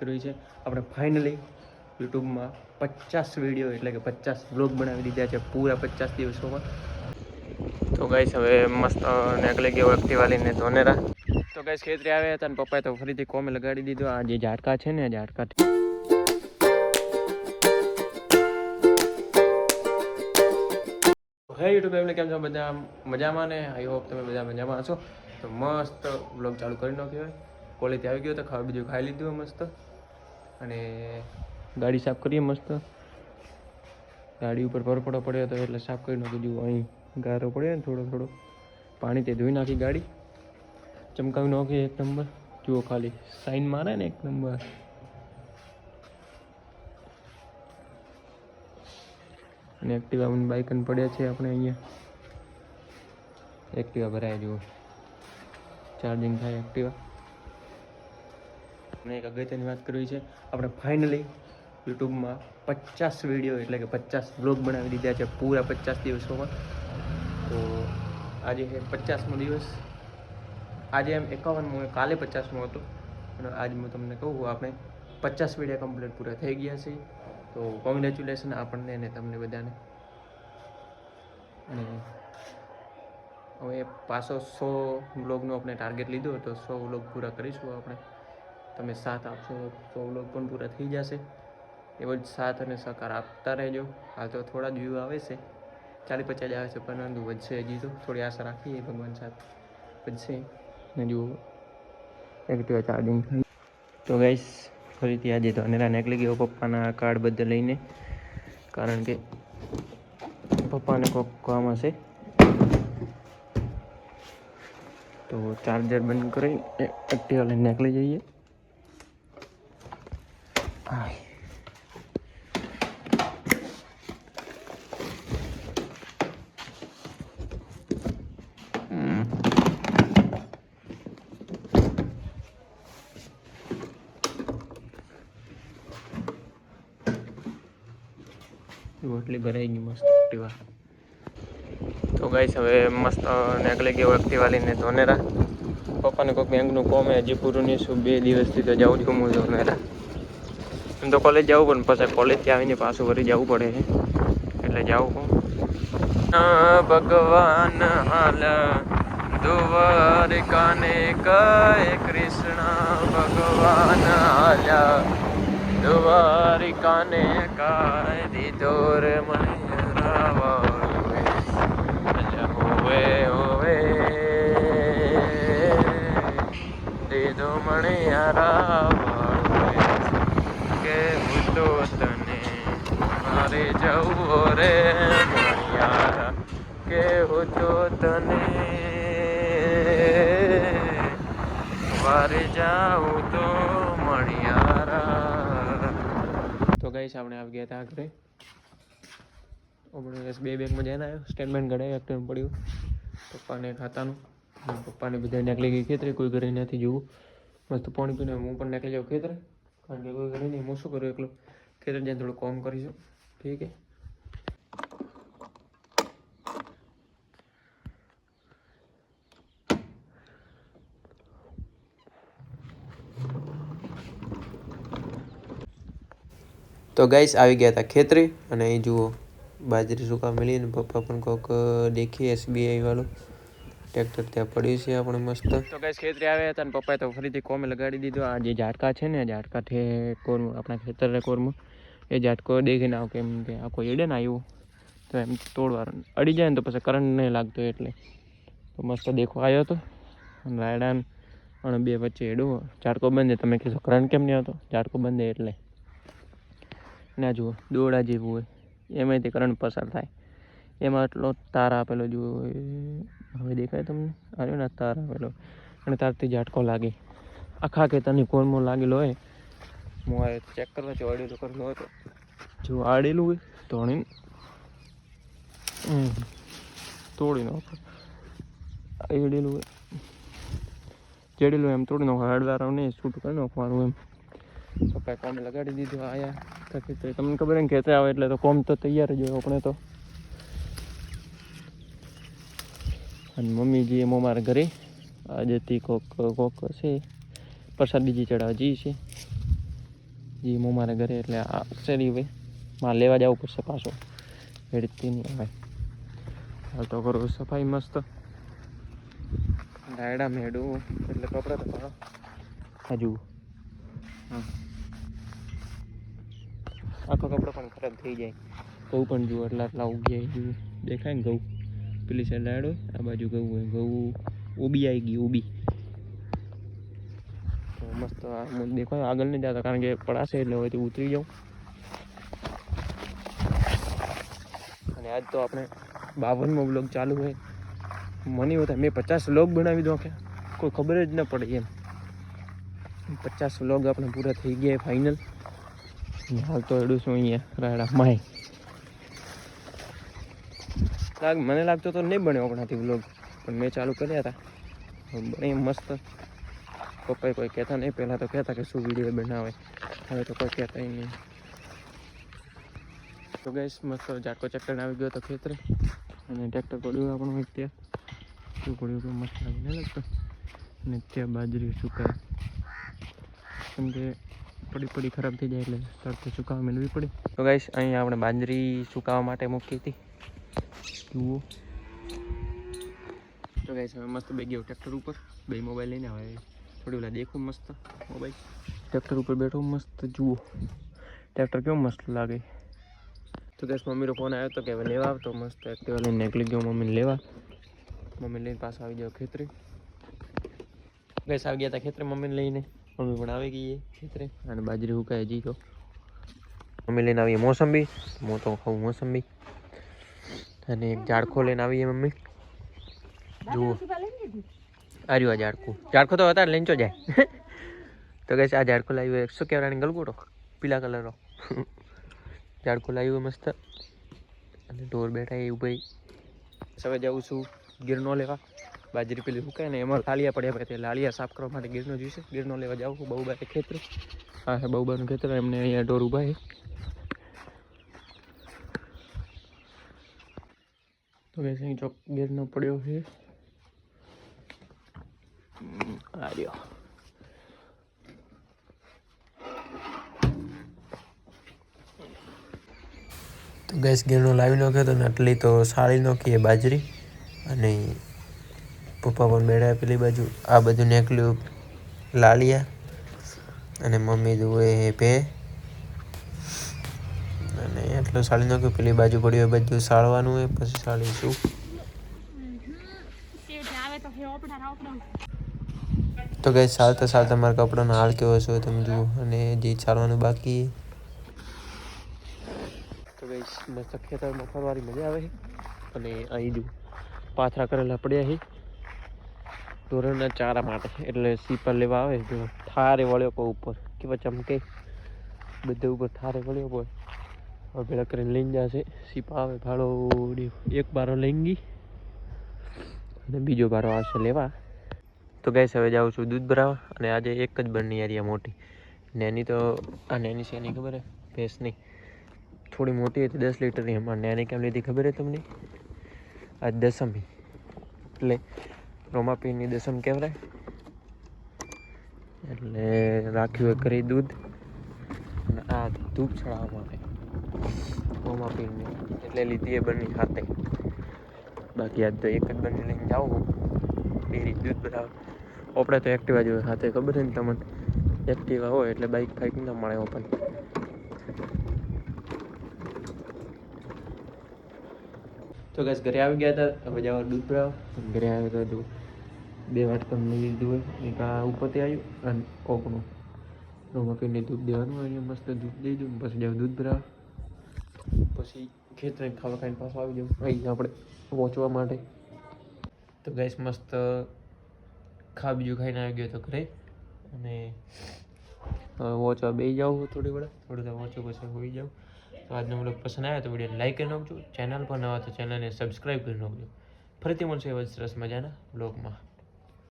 કરવી છે. આપણે ફાઇનલી યુટ્યુબમાં પચાસ વીડિયો એટલે કે પચાસ બ્લોગ બનાવી દીધા છે પૂરા પચાસ દિવસોમાં. તો ગાઈસ હવે મસ્ત નીકળી ગયો એક્ટિવા લઈને ધોનેરા. તો ગાઈસ ખેતરે આવ્યા હતા અને પપ્પાએ તો ફરીથી કોમે લગાડી દીધો. આ જે ઝાટકા છે ને ઝાટકા હે યુટ્યુબ એમને કેમ છો? બધા મજામાં ને? આઈ હોપ તમે બધા મજામાં હશો. તો મસ્ત બ્લોગ ચાલુ કરી નાખ્યો હોય કોલેજથી આવી ગયો તો ખાવા બીજું ખાઈ લીધું મસ્ત. અને ગાડી સાફ કરીએ મસ્ત. ગાડી ઉપર ભરપડો પડ્યો હતો એટલે સાફ કરી નાખ્યું જુઓ, અહીં ગારો પડ્યો ને થોડો થોડો. પાણી તે ધોઈ નાખી ગાડી. ચમકાવી નાખી એક નંબર. જુઓ ખાલી સાઈન મારે ને એક નંબર. અને એક્ટિવા બાઇક પડ્યા છે આપણે અહીંયા. એક્ટિવા ભરાય, જુઓ. ચાર્જિંગ થાય એક્ટિવા અને એક અગત્યની વાત કરવી છે. આપણે ફાઇનલી યુટ્યુબમાં પચાસ વીડિયો એટલે કે પચાસ બ્લોગ બનાવી દીધા છે પૂરા પચાસ દિવસોમાં. તો આજે છે પચાસમો દિવસ. આજે એમ એકાવનમો કાલે પચાસમો હતો. અને આજ હું તમને કહું આપણે પચાસ વીડિયો કમ્પ્લીટ પૂરા થઈ ગયા છે. તો કોંગ્રેચ્યુલેશન આપણને અને તમને બધાને. અને હવે પાછો સો બ્લોગનો આપણે ટાર્ગેટ લીધો, તો સો બ્લોગ પૂરા કરીશું આપણે. તમે સાથ આપશો તો વ્લોગ પણ પૂરા થઈ જશે. એવો જ સાથ અને સહકાર આપતા રહેજો. હાલ તો થોડા જ વ્યૂ આવે છે. ચાલી પચાસ આવે છે પરંતુ વધશે હજી તો. થોડી આશા રાખીએ ભગવાન સાથ વધશે. ને જુઓ. એક્ટિવા ચાર્જિંગ થઈ તો ગઈશ ફરીથી આજે તો અનેરા નીકળી ગયો પપ્પાના કાર્ડ બદલ લઈને. કારણ કે પપ્પાને કોક કામ હશે. તો ચાર્જર બંધ કરી એક્ટિવા લઈને નીકળી જઈએ. હમ. રોટલી ભરાઈ મસ્ત એક્ટિવા તો ગાઈસ, હવે મસ્ત નીકળી ગયો એક્ટિવા લઈને ધોનેરા. પપ્પાને કોઈ બેંકનું કોમ હજી પૂરું નહીં, શું બે દિવસથી તો જાઉં છું હું ધોનેરા. એમ તો કોલેજ જવું પણ પછી કોલેજથી આવીને પાછું વળી જવું પડે છે. એટલે જાઉં હું. ભગવાન હાલ દ્વારિકાને કહે કૃષ્ણ ભગવાન હાલ્યા દ્વારિકાને કાય દીધો રે મણિયા રાવળુએ હોવે હોવે દીધો મને રાવળુએ કે હું તો તને મારે જવું રે મણિયારા કે હું તો તને વારે જાઉં તો મણિયારા તો ગઈશ આપણે આવી ગયા હતા આખરે આપણે બે બેંકમાં જઈને આવ્યો. સ્ટેટમેન્ટ કઢાવી એકટીમ પડ્યું. પપ્પાને ખાતાનું. પપ્પાને બધા નીકળી ગઈ ખેતરે. કોઈ ઘરે નથી જોવું. મસ્ત પાણી પીને હું પણ નીકળી જાઉં ખેતરે. કારણ કે કોઈ ઘરે નહીં, હું શું એકલો ખેતર જઈને થોડું કોમ કરીશું. ઠીક છે? તો ગાઈસ, આવી ગયા હતા ખેતરે અને અહીં જુઓ, બાજરી સુકા મળીને પપ્પા પણ કોક દેખી એસબીઆઈ વાળું. ટ્રેક્ટર ત્યાં પડ્યું છે, આપણે મસ્ત. તો કઈ ખેતરે આવ્યા હતા અને પપ્પાએ તો ફરીથી કોમે લગાડી દીધો. આ જે ઝાટકા છે ને ઝાટકા છે કોરમાં, આપણા ખેતર કોરમું. એ ઝાટકો દેખીને આવ કેમ કે આ કોઈ એડે ને આવ્યું તો એમ તોડવાનું અડી જાય ને તો પછી કરંટ નહીં લાગતો એટલે. તો મસ્ત દેખો આવ્યો હતો અને રાયડાન અને બે વચ્ચે એડું ઝાટકો બંધ, તમે કહેશો કરંટ કેમ નહીં હતો ઝાડકો બંધ એટલે. ના જુઓ, દોડા જેવું હોય. એમાંથી કરંટ પસાર થાય. એમાં એટલો તાર આપેલો જુઓ હવે દેખાય તમને? આવ્યો ને તાર આપેલો. અને તારથી ઝાટકો લાગે. આખા ખેતરની કોરમાં લાગેલો હોય. હું ચેક કરવા છું અડેલું કરેલું તો. જો આડેલું હોય તો તોડી નાખો એડેલું હોય. જેડેલું એમ તોડી નાખો હળદારાવ નહીં છૂટું કરી નાખવાનું એમ. પપ્પાએ કોમ લગાડી દીધું આયા તો તમને ખબર એમ ખેતરે આવે એટલે તો કોમ તો તૈયાર જ હોય, આપણે તો. અને મમ્મીજી એમ અમારા ઘરે આજેથી કોક કોક છે, પ્રસાદ બીજી ચડાવવા જઈએ છે. જે હું મારા ઘરે એટલે આ શેરી ભાઈ મારે લેવા જવું પડશે પાછો. હેડતી નહીં આવે. હાલ તો કરું સફાઈ મસ્ત. ડાયડા મેડું, એટલે કપડાં તો પાડો. હજુ. હા. આખો કપડો પણ ખરાબ થઈ જાય. ઘઉં પણ જુઓ એટલા આટલા ઉગ્યા જુઓ દેખાય ને ઘઉં. પેલી સાઈડ લાડો આ બાજુ ઘઉં હોય ઘઉં ઉબી આવી ગઈ, ઊભી. મસ્ત દેખો આગળ નહીં જતા, કારણ કે પડાશે એટલે હોય તો ઉતરી જાઉં. અને આજ તો આપણે બાવનમો બ્લોગ ચાલુ હોય. મને એવું થાય, મેં પચાસ વ્લોગ બનાવી દો કે કોઈ ખબર જ ન પડે એમ. પચાસ વ્લોગ આપણે પૂરા થઈ ગયા ફાઇનલ હાલ તો એડું છું અહીંયા, રાયડા, માય. લાગ મને લાગતો તો નહીં બન્યો આપણાથી વ્લોગ પણ મેં ચાલુ કર્યા હતા. બને મસ્ત. પપ્પાએ કોઈ કહેતા નહીં. પહેલાં તો કહેતા કે શું વીડિયો બનાવે. હવે તો કોઈ કહેતા નહીં. તો ગઈશ મસ્ત ઝાટકો ચક્કર આવી ગયો હતો ખેતરે. અને ટ્રેક્ટર પડ્યું આપણું એક ત્યાં શું પડ્યું તો મસ્ત લાગે, નહીં લાગતો? અને ત્યાં બાજરી સુકાય કેમ કે પડી પડી ખરાબ થઈ જાય એટલે તડકે સુકાવા મેળવી પડી. તો ગાઈશ અહીંયા આપણે બાજરી સુકાવા માટે મૂકી હતી. જુઓ. તો ગાઈશ હવે મસ્ત બે ગયો ટ્રેક્ટર ઉપર. બે મોબાઈલ લઈને હવે થોડી ઓલા દેખું મસ્ત મોબાઈલ ટ્રેક્ટર ઉપર બેઠો મસ્ત જુઓ. ટ્રેક્ટર કેવું મસ્ત લાગે. તો ગાઈશ મમ્મીનો ફોન આવ્યો હતો કે હવે લેવા આવતો મસ્ત એક્ટિવા લઈને નીકળી ગયો મમ્મીને લેવા. મમ્મી લઈને પાછો આવી ગયો ખેતરે. ગેસ આવી ગયા હતા ખેતરે મમ્મીને લઈને. મમ્મી પણ આવી ગઈ ખેતરે. અને બાજરી હુકાય જી તો. મમ્મી લઈને આવીએ મોસંબી. હું તો ખાઉં મોસંબી. અને એક ઝાડખો લઈને આવીએ મમ્મી. જુઓ. આર્યું આ ઝાડખું ઝાડખો તો હતા, લેંચો જાય. તો કહેશે, આ ઝાડખો લાવ્યો એકસો કેવડાની ગલગોટો? પીલા કલરનો. ઝાડખો લાવ્યો મસ્ત. અને ઢોર બેઠા એ ભાઈ સવારે જાઉં છું ગીરનો લેવા. બાજરી પેલી સુકાય ને એમાં લાલિયા પડ્યા પડે તે લાલિયા સાફ કરવા માટે ગીરનો જોઈશે. ગીરનો લેવા જાઉં છું બહુ બારે ખેતર. હા, હે બહુ બારનું ખેતર. એમને અહીંયા ઢોર ઊભા તો કે અહીં ચોક ગેરનો પડ્યો છે. હમ, તો ગેસ ગેરનો લાવી નાખ્યો તો ને આટલી તો સાળી નાખીએ બાજરી. અને પપ્પા પણ બેઠા પેલી બાજુ. આ બધું નેકલ્યું લાલિયા અને મમ્મી જુએ પે એટલું સાળી નાખ્યું, પેલી બાજુ પડ્યું એ બધું સાળવાનું હોય, પછી સાળીશું. તો ગઈ સાલતા સાલતા મારા કપડાનો હાલ કેવો છે તમે જુઓ, અને જે ચાલવાનું બાકી. તો ગઈ મસ્ત ખેતરમાં ફરવાની મજા આવે અને અહીં જો પાથરા કરેલા પડ્યા છે. ઢોરના ચારા માટે, એટલે સીપર લેવા આવે જો થારે વળ્યો પર ઉપર કેવા ચમકે બધે ઉપર થારે વળ્યો પર હવે પેલા કરીને લઈને જશે. સીપા આવે, ભાડો એક બારો લઈને અને બીજો બારો આવશે લેવા. તો ગઈ હવે જાઉં છું દૂધ ભરાવા. અને આજે એક જ બની એરિયા મોટી. નેની તો, આ નેની છે, એની ખબર હે? ભેંસની થોડી મોટી હતી, દસ લીટરની. એમાં નેની કેમ લીધી ખબર હે તમને? આ દસમી. એટલે રોમાપીની દસમ કહેવાય. એટલે રાખ્યું કરી દૂધ. અને આ ધૂપ ચડાવવા માટે. રોમાપીરની એટલે લીધી એ બની સાથે. બાકી આજ તો એક જ બંને લઈને જાઉં ડેરી દૂધ ભરાવા આપણે તો એક્ટિવા જોઈએ સાથે, ખબર છે ને તમને? એક્ટિવા હોય એટલે બાઇક ફાઇક ન મળે ઓપન તો ગેસ ઘરે આવી ગયા હતા. હવે જવા દૂધ ભરાવ ઘરે આવ્યો તો બે વાત તમને લીધું હોય. એક આ ઉપરથી આવ્યું અને કોકનું. રોમાપીને દૂધ દેવાનું અહીંયા મસ્ત દૂધ દઈ દઉં પછી જાવ દૂધ ભરાવા પછી ખેતરે ખાવા ખાઈને પાછો આવી જવું. અહીં આપણે પહોંચવા માટે. તો ગેસ મસ્ત ખા બીજું ખાઈને આવી ગયો તો ઘરે. અને વોચવા બેસી જાઉં થોડી વાર. થોડું તો વોચો પછી હોઈ જાઉં તો આજનો બ્લોગ પસંદ આવ્યો તો વીડિયો લાઈક કરી નાખજો. ચેનલ પર નવા તો ચેનલને સબસ્ક્રાઈબ કરી નાખજો. ફરીથી મળશે એવા સરસ મજાના બ્લોગમાં